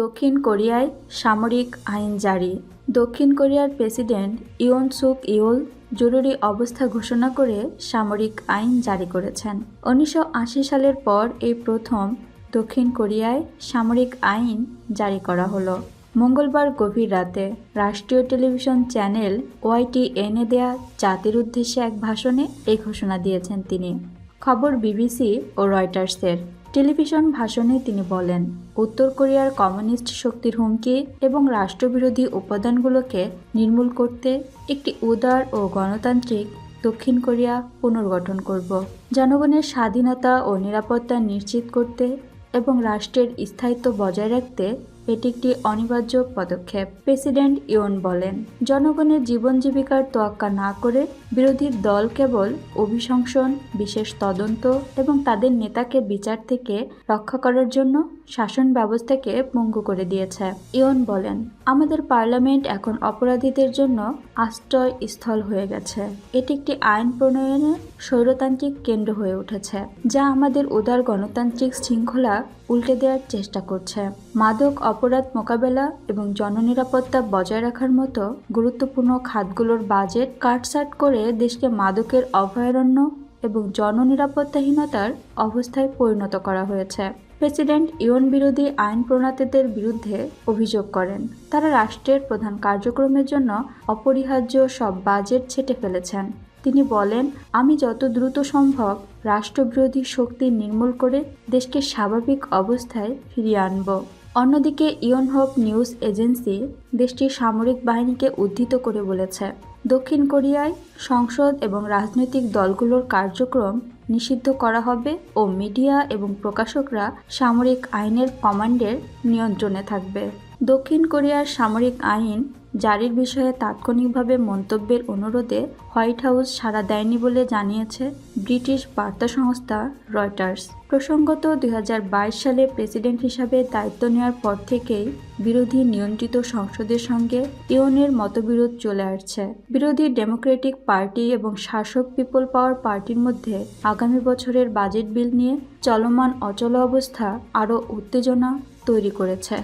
দক্ষিণ কোরিয়ায় সামরিক আইন জারি। দক্ষিণ কোরিয়ার প্রেসিডেন্ট ইয়ন সুক ইউল জরুরি অবস্থা ঘোষণা করে সামরিক আইন জারি করেছেন। উনিশশো আশি সালের পর এই প্রথম দক্ষিণ কোরিয়ায় সামরিক আইন জারি করা হলো। মঙ্গলবার গভীর রাতে রাষ্ট্রীয় টেলিভিশন চ্যানেল ওয়াইটি এনে দেয়া জাতির উদ্দেশ্যে এক ভাষণে এই ঘোষণা দিয়েছেন তিনি। খবর বিবিসি ও রয়টার্সের। টেলিভিশন ভাষণে তিনি বলেন, উত্তর কোরিয়ার কমিউনিস্ট শক্তির হুমকি এবং রাষ্ট্রবিরোধী উপাদানগুলোকে নির্মূল করতে একটি উদার ও গণতান্ত্রিক দক্ষিণ কোরিয়া পুনর্গঠন করব। জনগণের স্বাধীনতা ও নিরাপত্তা নিশ্চিত করতে এবং রাষ্ট্রের স্থায়িত্ব বজায় রাখতে এটি একটি অনিবার্য পদক্ষেপ। প্রেসিডেন্ট ইয়ন বলেন, জনগণের জীবন জীবিকার তোয়াক্কা না করে বিরোধী দল কেবল অভিশংসন, বিশেষ তদন্ত এবং তাদের নেতাকে বিচার থেকে রক্ষা করার জন্য শাসন ব্যবস্থাকে পঙ্গু করে দিয়েছে। ইয়ন বলেন, আমাদের পার্লামেন্ট এখন অপরাধীদের জন্য আশ্রয় স্থল হয়ে গেছে। এটি একটি আইন প্রণয়নের স্বৈরতান্ত্রিক কেন্দ্র হয়ে উঠেছে, যা আমাদের উদার গণতান্ত্রিক শৃঙ্খলা উল্টে দেওয়ার চেষ্টা করছে। মাদক অপরাধ মোকাবেলা এবং জননিরাপত্তা বজায় রাখার মতো গুরুত্বপূর্ণ খাতগুলোর বাজেট কাটসাট করে দেশকে মাদকের অভয়ারণ্য এবং জননিরাপত্তাহীনতার অবস্থায় পরিণত করা হয়েছে। প্রেসিডেন্ট ইয়ন বিরোধী আইন প্রণেতাদের বিরুদ্ধে অভিযোগ করেন। তারা রাষ্ট্রের প্রধান কার্যক্রমের জন্য অপরিহার্য সব বাজেট ছেটে ফেলেছেন। তিনি বলেন, আমি যত দ্রুত সম্ভব রাষ্ট্রবিরোধী শক্তি নির্মূল করে দেশকে স্বাভাবিক অবস্থায় ফিরিয়ে আনব। অন্যদিকে ইয়ন হোপ নিউজ এজেন্সি দেশটির সামরিক বাহিনীকে উদ্ধৃত করে বলেছে, দক্ষিণ কোরিয়ায় সংসদ এবং রাজনৈতিক দলগুলোর কার্যক্রম নিষিদ্ধ করা হবে ও মিডিয়া এবং প্রকাশকরা সামরিক আইনের কমান্ডের নিয়ন্ত্রণে থাকবে। দক্ষিণ কোরিয়ার সামরিক আইন জারির বিষয়ে তাৎক্ষণিকভাবে মন্তব্যের অনুরোধে হোয়াইট হাউস সাড়া দেয়নি বলে জানিয়েছে ব্রিটিশ বার্তা সংস্থা রয়টার্স। প্রসঙ্গত দু হাজার বাইশ সালে প্রেসিডেন্ট হিসাবে দায়িত্ব নেওয়ার পর থেকেই বিরোধী নিয়ন্ত্রিত সংসদের সঙ্গে ইয়নের মতবিরোধ চলে আসছে। বিরোধী ডেমোক্রেটিক পার্টি এবং শাসক পিপল পাওয়ার পার্টির মধ্যে আগামী বছরের বাজেট বিল নিয়ে চলমান অচল অবস্থা আরও উত্তেজনা তৈরি করেছে।